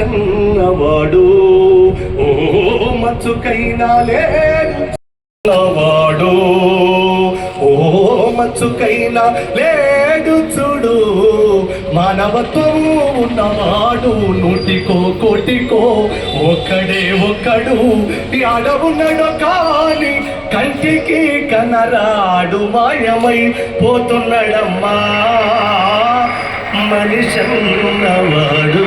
చిన్నవాడు. ఓ మచ్చుకైనా లేడు. చిన్నవాడు. ఓ మచ్చుకైనా లేడు చూడు. మానవత్వం ఉన్నవాడు నూటికో కోటికో. ఒక్కడే ఒక్కడు. ఆడవున్నాడు కాని కంటికి కనరాడు. మాయమై పోతున్నాడమ్మా. మనిషి ఉన్నవాడు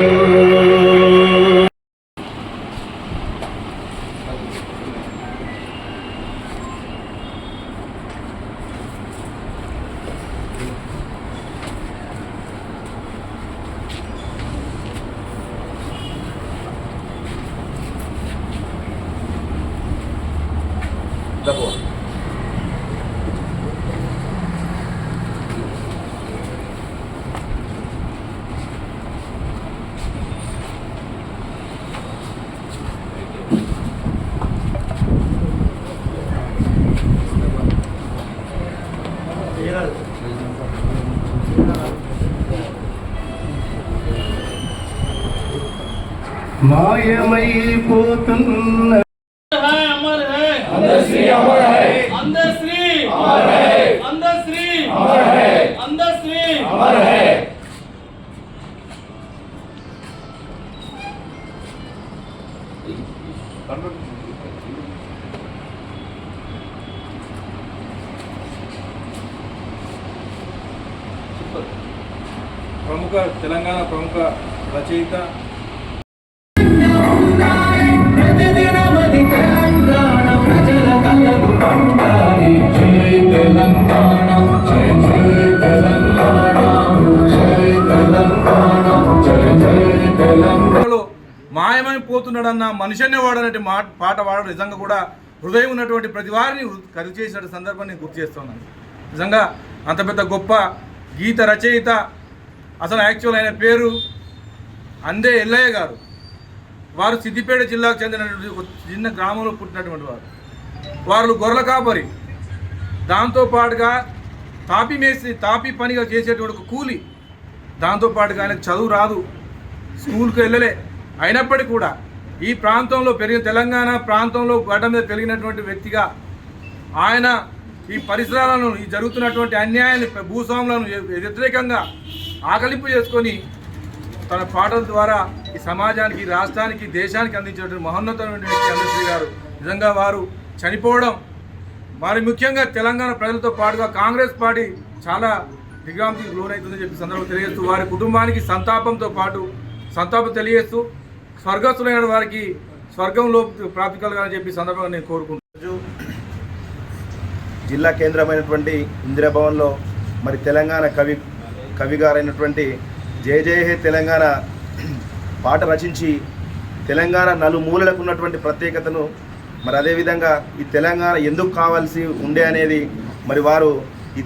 மாயமை போத்தும் அந்த ஸ்ரீ அமர் ஹை அந்த ஸ்ரீ அமர் ஹை அந்த ஸ்ரீ அமர் ஹை அந்த ஸ்ரீ அமர் ஹை ప్రముఖ తెలంగాణ ప్రముఖ రచయిత. మాయమైపోతున్నాడన్న మనిషినే వాడనటువంటి మాట పాట వాడడం నిజంగా కూడా హృదయం ఉన్నటువంటి ప్రతి వారిని కది చేసిన సందర్భాన్ని నేను గుర్తు చేస్తున్నాను. నిజంగా అంత పెద్ద గొప్ప గీత రచయిత అసలు యాక్చువల్ ఆయన పేరు అందే ఎల్లయ్య గారు. వారు సిద్దిపేట జిల్లాకు చెందినటువంటి చిన్న గ్రామంలో పుట్టినటువంటి వారు. వారు గొర్రెల కాపరి. దాంతోపాటుగా తాపి మేసి తాపి పనిగా చేసేటువంటి ఒక కూలి. దాంతోపాటుగా ఆయనకు చదువు రాదు. స్కూల్కి వెళ్ళలే. అయినప్పటికీ కూడా ఈ ప్రాంతంలో పెరిగిన తెలంగాణ ప్రాంతంలో గడ్డ మీద పెరిగినటువంటి వ్యక్తిగా ఆయన ఈ పరిసరాలను ఈ జరుగుతున్నటువంటి అన్యాయాన్ని భూస్వాములను వ్యతిరేకంగా ఆకలింపు చేసుకొని తన పాటల ద్వారా ఈ సమాజానికి రాష్ట్రానికి దేశానికి అందించినటువంటి మహోన్నతమైన వ్యక్తి గారు. నిజంగా వారు చనిపోవడం మరి ముఖ్యంగా తెలంగాణ ప్రజలతో పాటుగా కాంగ్రెస్ పార్టీ చాలా దిగ్రాంతికి లోనవుతుందని చెప్పి సందర్భంగా తెలియజేస్తూ వారి కుటుంబానికి సంతాపంతో పాటు సంతాపం తెలియజేస్తూ స్వర్గస్థులైన వారికి స్వర్గంలో ప్రాప్తి కలగాలని చెప్పి సందర్భంగా నేను కోరుకుంటున్నాను. జిల్లా కేంద్రమైనటువంటి ఇందిరాభవన్లో మరి తెలంగాణ కవి కవిగారైనటువంటి జయ జయ హే తెలంగాణ పాట రచించి తెలంగాణ నలుమూలలకు ఉన్నటువంటి ప్రత్యేకతను మరి అదేవిధంగా ఈ తెలంగాణ ఎందుకు కావాల్సి ఉండే అనేది మరి వారు ఈ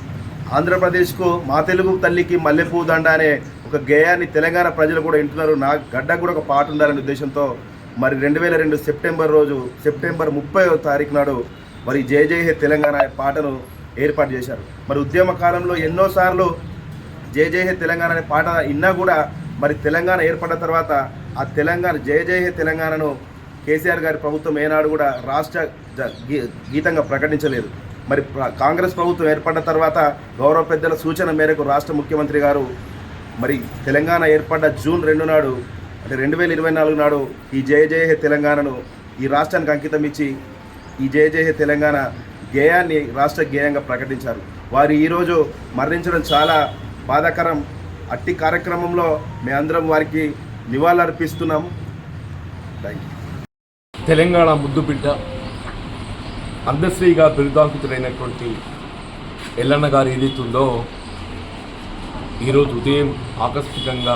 ఆంధ్రప్రదేశ్కు మా తెలుగు తల్లికి మల్లెపూ దండ అనే ఒక గేయాన్ని తెలంగాణ ప్రజలు కూడా వింటున్నారు. నా గడ్డ కూడా ఒక పాట ఉండాలనే ఉద్దేశంతో మరి రెండు వేల రెండు సెప్టెంబర్ రోజు సెప్టెంబర్ ముప్పై తారీఖు నాడు మరి జయ జయ హే తెలంగాణ పాటను ఏర్పాటు చేశారు. మరి ఉద్యమ కాలంలో ఎన్నోసార్లు జయ జయ హే తెలంగాణ అనే పాట విన్నా కూడా మరి తెలంగాణ ఏర్పడిన తర్వాత ఆ తెలంగాణ జయ జయ హే తెలంగాణను కేసీఆర్ గారి ప్రభుత్వం ఏనాడు కూడా రాష్ట్ర గీతంగా ప్రకటించలేదు. మరి కాంగ్రెస్ ప్రభుత్వం ఏర్పడిన తర్వాత గౌరవ పెద్దల సూచన మేరకు రాష్ట్ర ముఖ్యమంత్రి గారు మరి తెలంగాణ ఏర్పడ్డ జూన్ రెండు నాడు అంటే రెండు వేల ఇరవై నాలుగు నాడు ఈ జయ జయ హే తెలంగాణను ఈ రాష్ట్రానికి అంకితం ఇచ్చి ఈ జయ జయ హే తెలంగాణ గేయాన్ని రాష్ట్ర గేయంగా ప్రకటించారు. వారు ఈరోజు మరణించడం చాలా బాధాకరం అట్టి కార్యక్రమంలో మేమందరం వారికి నివాళులర్పిస్తున్నాము. థ్యాంక్ యూ తెలంగాణ ముద్దు బిడ్డ అందశ్రీగా బిరుదాంకితులైనటువంటి ఎల్లన్న గారు ఏదైతుందో ఈరోజు ఉదయం ఆకస్మికంగా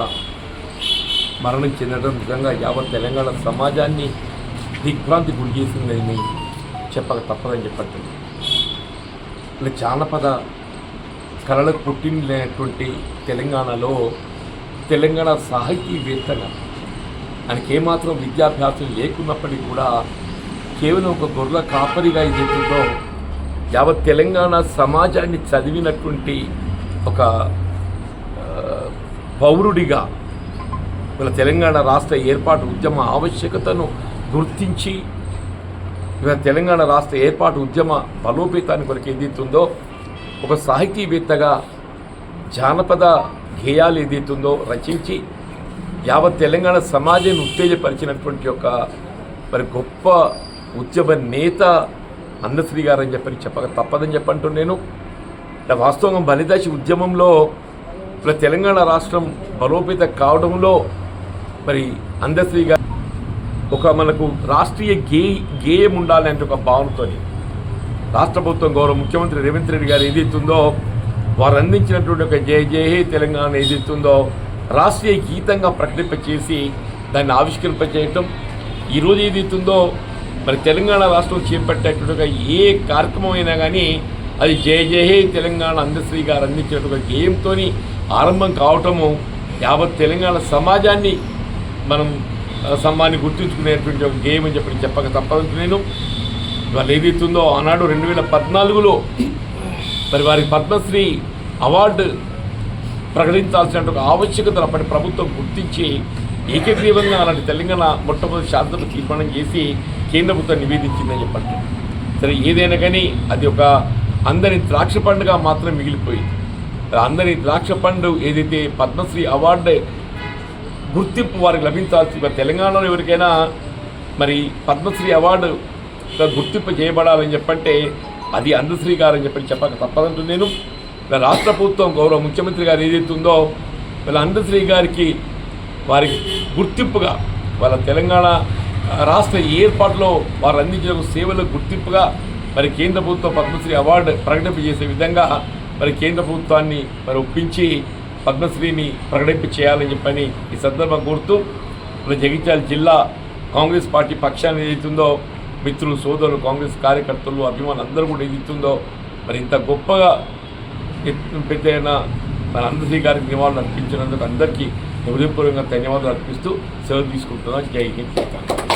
మరణం చెందడం నిజంగా యావత్ తెలంగాణ సమాజాన్ని దిగ్భ్రాంతి గురి చేసిందని చెప్పక తప్పదని చెప్పట్లేదు. ఇలా జానపద కళలకు పుట్టినటువంటి తెలంగాణలో తెలంగాణ సాహితీవేత్తగా ఆయనకి ఏమాత్రం విద్యాభ్యాసం లేకున్నప్పటికీ కూడా కేవలం ఒక గొర్రెల కాపరిగా ఏదైతుందో యావత్ తెలంగాణ సమాజాన్ని చదివినటువంటి ఒక పౌరుడిగా ఇవాళ తెలంగాణ రాష్ట్ర ఏర్పాటు ఉద్యమ ఆవశ్యకతను గుర్తించి ఇవాళ తెలంగాణ రాష్ట్ర ఏర్పాటు ఉద్యమ బలోపేతాన్ని కొరకు ఏదైతుందో ఒక సాహితీవేత్తగా జానపద గేయాలు ఏదైతుందో రచించి యావత్ తెలంగాణ సమాజాన్ని ఉత్తేజపరిచినటువంటి ఒక మరి గొప్ప ఉద్యమ నేత అందశ్రీ గారు అని చెప్పని చెప్పక తప్పదని చెప్పంటూ నేను. ఇలా వాస్తవంగా బలిదాసి ఉద్యమంలో ఇలా తెలంగాణ రాష్ట్రం బలోపేత కావడంలో మరి అందశ్రీ గారు ఒక మనకు రాష్ట్రీయ గే గేయం ఉండాలంటే ఒక భావనతోని రాష్ట్ర ప్రభుత్వం గౌరవ ముఖ్యమంత్రి రేవంత్ రెడ్డి గారు ఏదైతుందో వారు అందించినటువంటి ఒక జయ జయ హే తెలంగాణ ఏదైతుందో రాష్ట్రీయ గీతంగా ప్రకటింపచేసి దాన్ని ఆవిష్కరింపచేయటం. ఈరోజు ఏదైతుందో మరి తెలంగాణ రాష్ట్రం చేపట్టేటువంటి ఏ కార్యక్రమం అయినా కానీ అది జయ జయ హే తెలంగాణ అందశ్రీ గారు అందించినటువంటి గేమ్తో గేయంతో ఆరంభం కావటము యావత్ తెలంగాణ సమాజాన్ని మనం సమ్మాన్ని గుర్తుంచుకునేటువంటి ఒక గేమ్ అని చెప్పి చెప్పక తప్పదు నేను ఇవాళ ఏదైతుందో ఆనాడు రెండు వేల పద్నాలుగులో మరి వారికి పద్మశ్రీ అవార్డు ప్రకటించాల్సిన ఆవశ్యకతను అప్పటి ప్రభుత్వం గుర్తించి ఏకగ్రీవంగా అలాంటి తెలంగాణ మొట్టమొదటి శాసనసభ తీర్మానం చేసి కేంద్ర ప్రభుత్వం నివేదించిందని చెప్పండి. సరే ఏదైనా కానీ అది ఒక అందరి ద్రాక్ష పండుగ మాత్రం మిగిలిపోయింది. అందరి ద్రాక్ష పండు ఏదైతే పద్మశ్రీ అవార్డు గుర్తింపు వారికి లభించాల్సి తెలంగాణలో ఎవరికైనా మరి పద్మశ్రీ అవార్డు గుర్తింపు చేయబడాలని చెప్పంటే అది అందశ్రీ గారు అని చెప్పి చెప్పక తప్పదంటూ నేను. ఇలా రాష్ట్ర ప్రభుత్వం గౌరవ ముఖ్యమంత్రి గారు ఏదైతే ఉందో వీళ్ళ అందశ్రీ గారికి వారికి గుర్తింపుగా వాళ్ళ తెలంగాణ రాష్ట్ర ఏర్పాటులో వారు అందించిన సేవలకు గుర్తింపుగా మరి కేంద్ర ప్రభుత్వం పద్మశ్రీ అవార్డు ప్రకటింప చేసే విధంగా మరి కేంద్ర ప్రభుత్వాన్ని మరి ఒప్పించి పద్మశ్రీని ప్రకటింప చేయాలని చెప్పని ఈ సందర్భం కోరుతూ మన జగిత్యాల జిల్లా కాంగ్రెస్ పార్టీ పక్షాన్ని ఏదైతుందో మిత్రులు సోదరులు కాంగ్రెస్ కార్యకర్తలు అభిమానులు అందరూ కూడా ఏదైతుందో మరి ఇంత గొప్పగా పెద్ద అయిన మన అందశ్రీ గారికి నివాళులు అర్పించినందుకు అందరికీ హృదయపూర్వకంగా ధన్యవాదాలు అర్పిస్తూ సెలవు తీసుకుంటున్నాను. జై హింద్.